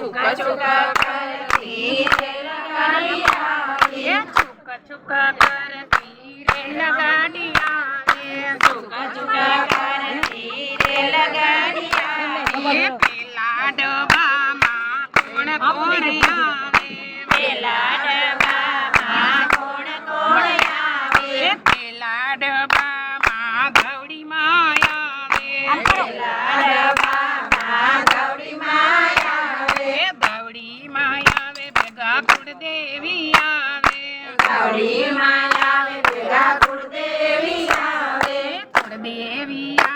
ચુકા ચુકા કરતી રે લગાડિયા ચુકા ચુકા કરતી રે લગાડિયા ભેગા કુળદેવી આવે કુળદેવી આવે કુળદેવી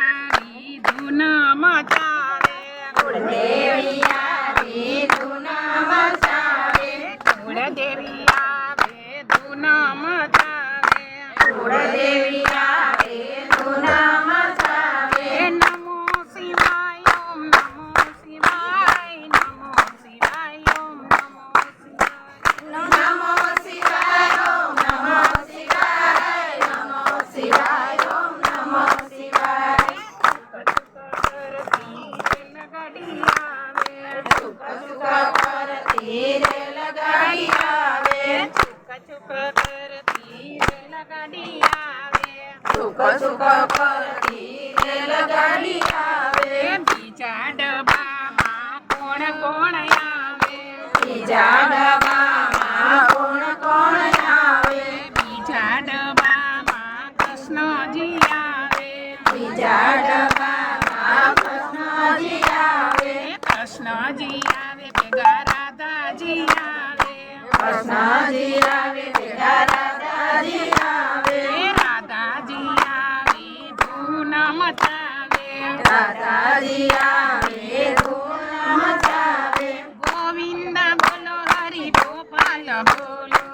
લગાડી આવે સુખ સુખ કરતી રે લગાડી આવે સુખ સુખ કરતી રે લગાડી આવે બીજા ડબામાં કોણ કોણ આવે બીજા जी आवे बेटा राधा जी आवे राधा जी आवे धून मचावे राधा जी आवे धून मचावे गोविंद बोलो हरि गोपाल बोलो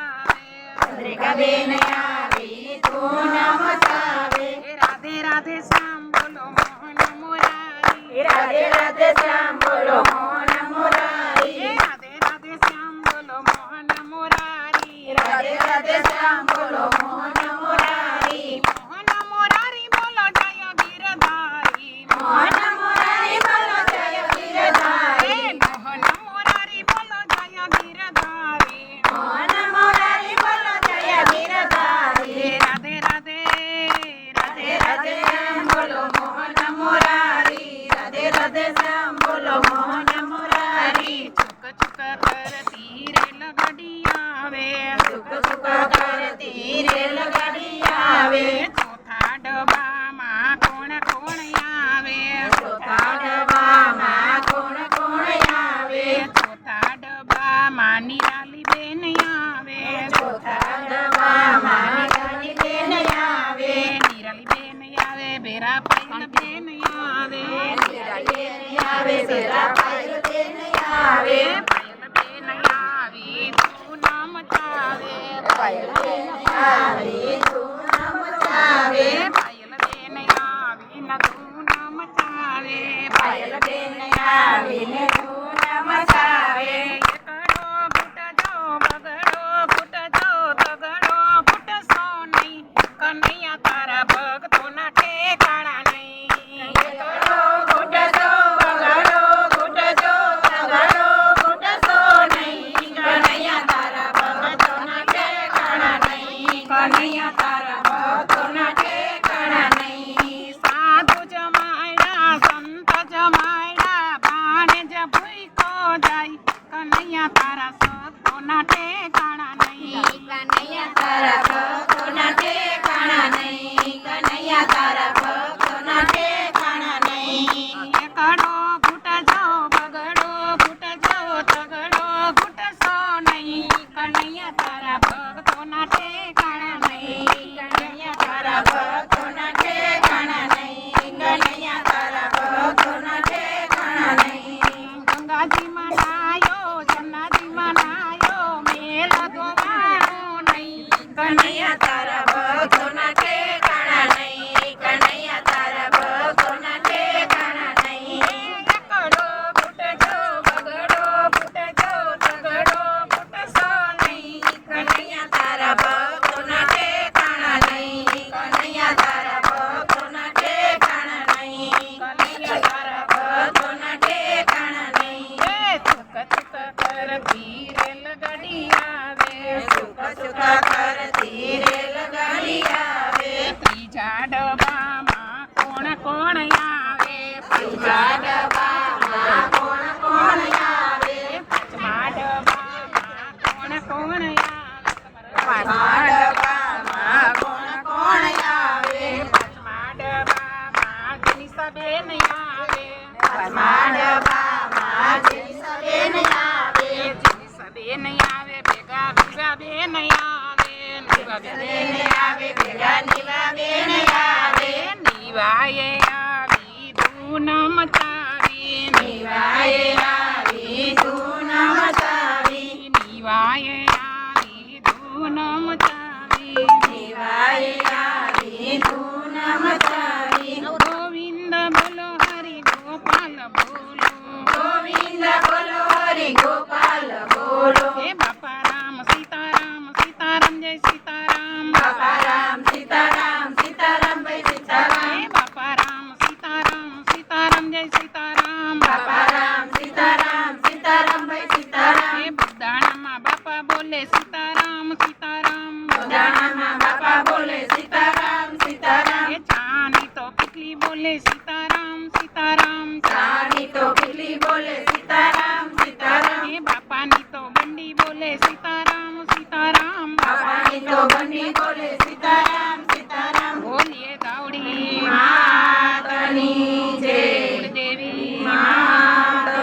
ચંદ્રિકાબેન આવી તું નામ સાવે રાધે રાધે શ્યામ બોલો મોહન મોરારી. રાધે રાધે શ્યામ બોલો મોહન manera કનૈયા તારા સતો ના ટેકાણા નહીં કનૈયા તારા જન્ના દીવાના મેલા ધોવાનો નહીં. કનૈયા therapy. બે નહીં આવે ભેગા ભેગા બે નહીં આવે નીવા બે આવી. ધૂન મચાવી નીવાએ આવી